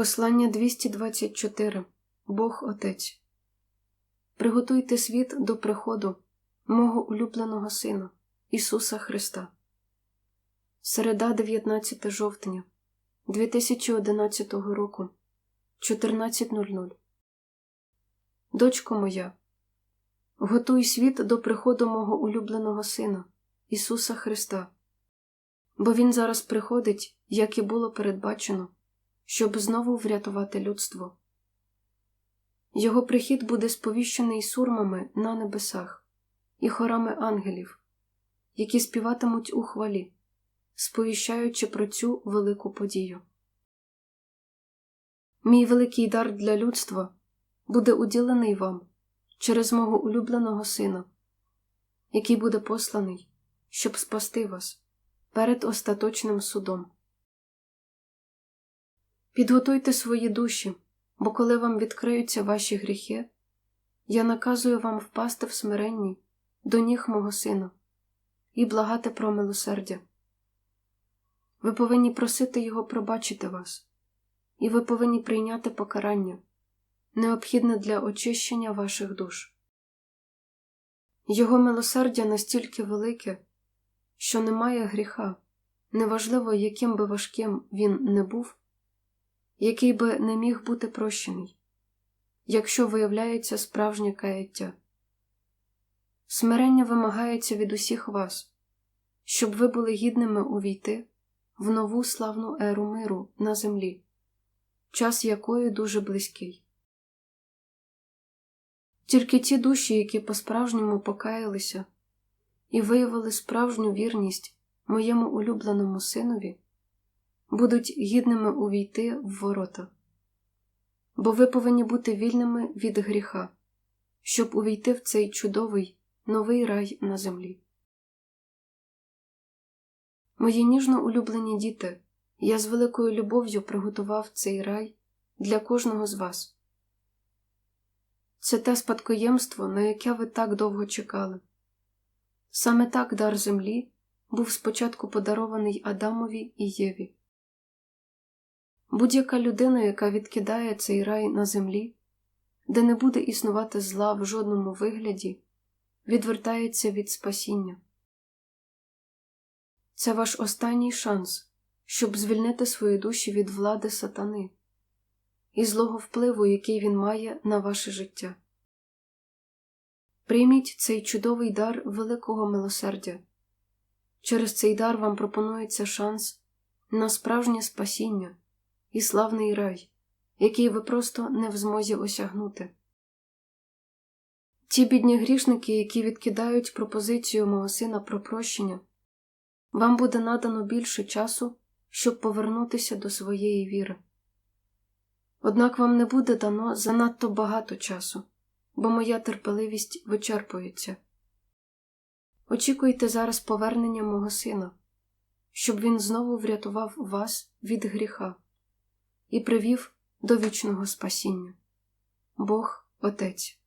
Послання 224 Бог Отець. Приготуйте світ до приходу мого улюбленого Сина Ісуса Христа. Середа 19 жовтня 2011 року 14.00 Дочко моя, готуй світ до приходу мого улюбленого Сина Ісуса Христа, бо Він зараз приходить, як і було передбачено щоб знову врятувати людство. Його прихід буде сповіщений сурмами на небесах і хорами ангелів, які співатимуть у хвалі, сповіщаючи про цю велику подію. Мій великий дар для людства буде уділений вам через мого улюбленого сина, який буде посланий, щоб спасти вас перед остаточним судом. Підготуйте свої душі, бо коли вам відкриються ваші гріхи, я наказую вам впасти в смиренні до ніг мого сина і благати про милосердя. Ви повинні просити Його пробачити вас, і ви повинні прийняти покарання, необхідне для очищення ваших душ. Його милосердя настільки велике, що немає гріха, неважливо, яким би важким він не був який би не міг бути прощений, якщо виявляється справжнє каяття. Смирення вимагається від усіх вас, щоб ви були гідними увійти в нову славну еру миру на землі, час якої дуже близький. Тільки ті душі, які по-справжньому покаялися і виявили справжню вірність моєму улюбленому синові будуть гідними увійти в ворота. Бо ви повинні бути вільними від гріха, щоб увійти в цей чудовий новий рай на землі. Мої ніжно улюблені діти, я з великою любов'ю приготував цей рай для кожного з вас. Це те спадкоємство, на яке ви так довго чекали. Саме так дар землі був спочатку подарований Адамові і Єві. Будь-яка людина, яка відкидає цей рай на землі, де не буде існувати зла в жодному вигляді, відвертається від спасіння. Це ваш останній шанс, щоб звільнити свої душі від влади сатани і злого впливу, який він має на ваше життя. Прийміть цей чудовий дар великого милосердя. Через цей дар вам пропонується шанс на справжнє спасіння і славний рай, який ви просто не в змозі осягнути. Ті бідні грішники, які відкидають пропозицію мого сина про прощення, вам буде надано більше часу, щоб повернутися до своєї віри. Однак вам не буде дано занадто багато часу, бо моя терпеливість вичерпується. Очікуйте зараз повернення мого сина, щоб він знову врятував вас від гріха і привів до вічного спасіння. Бог Отець.